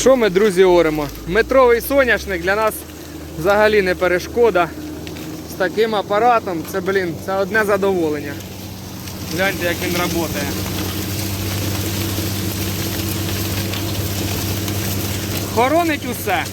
Що ми, друзі, оремо? Метровий соняшник для нас взагалі не перешкода. З таким апаратом це, блін, це одне задоволення. Гляньте, як він працює. Хоронить усе.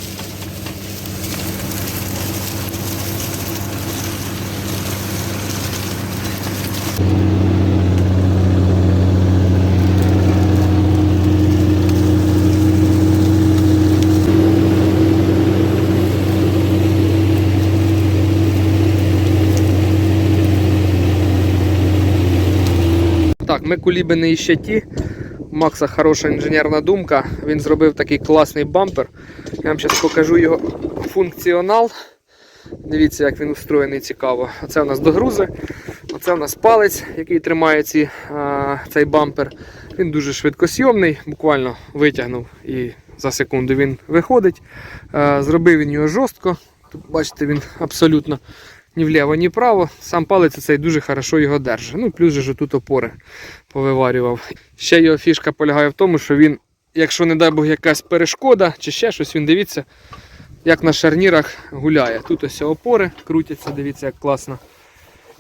Ми кулібини і ще ті. Макса хороша інженерна думка. Він зробив такий класний бампер. Я вам зараз покажу його функціонал. Дивіться, як він устроєний цікаво. Оце у нас догрузи, оце у нас палець, який тримає ці, а, цей бампер. Він дуже швидкосйомний, буквально витягнув і за секунду він виходить. А, зробив він його жорстко. Тут бачите, він абсолютно ні вліво, ні вправо. Сам палець цей дуже хорошо його держить. Ну, плюс же тут опори повиварював. Ще його фішка полягає в тому, що він, якщо не дай Бог якась перешкода чи ще щось, він дивіться, як на шарнірах гуляє. Тут ось опори крутяться, дивіться, як класно.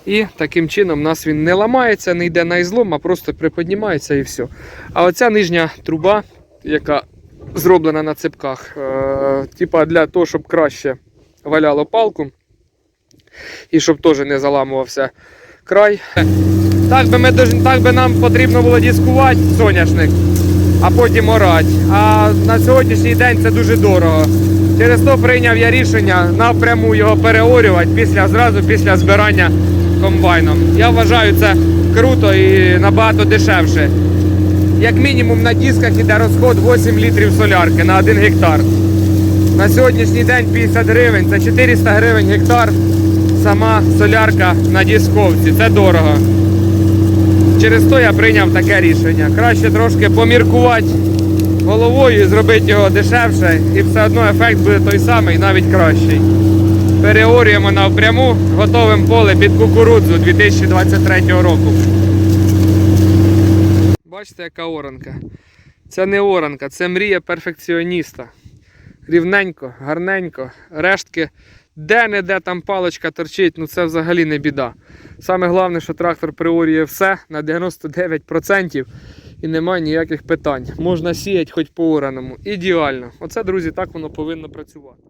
І таким чином у нас він не ламається, не йде на ізлом, а просто приподнімається і все. А оця нижня труба, яка зроблена на цепках, е, типа для того, щоб краще валяло палку і щоб теж не заламувався край. Так би, ми, так би нам потрібно було дискувати соняшник, а потім орати. А на сьогоднішній день це дуже дорого. Через то прийняв я рішення напряму його переорювати після, зразу після збирання комбайном. Я вважаю це круто і набагато дешевше. Як мінімум на дисках іде розход 8 літрів солярки на 1 гектар. На сьогоднішній день 50 гривень, це 400 гривень гектар сама солярка на дисковці. Це дорого. Через то я прийняв таке рішення. Краще трошки поміркувати головою і зробити його дешевше, і все одно ефект буде той самий, навіть кращий. Переорюємо навпряму, готовим поле під кукурудзу 2023 року. Бачите, яка оранка. Це не оранка, це мрія перфекціоніста. Рівненько, гарненько, рештки де-не-де там паличка торчить, ну це взагалі не біда. Саме головне, що трактор приорює все на 99% і немає ніяких питань. Можна сіяти хоч по ураному. Ідеально. Оце, друзі, так воно повинно працювати.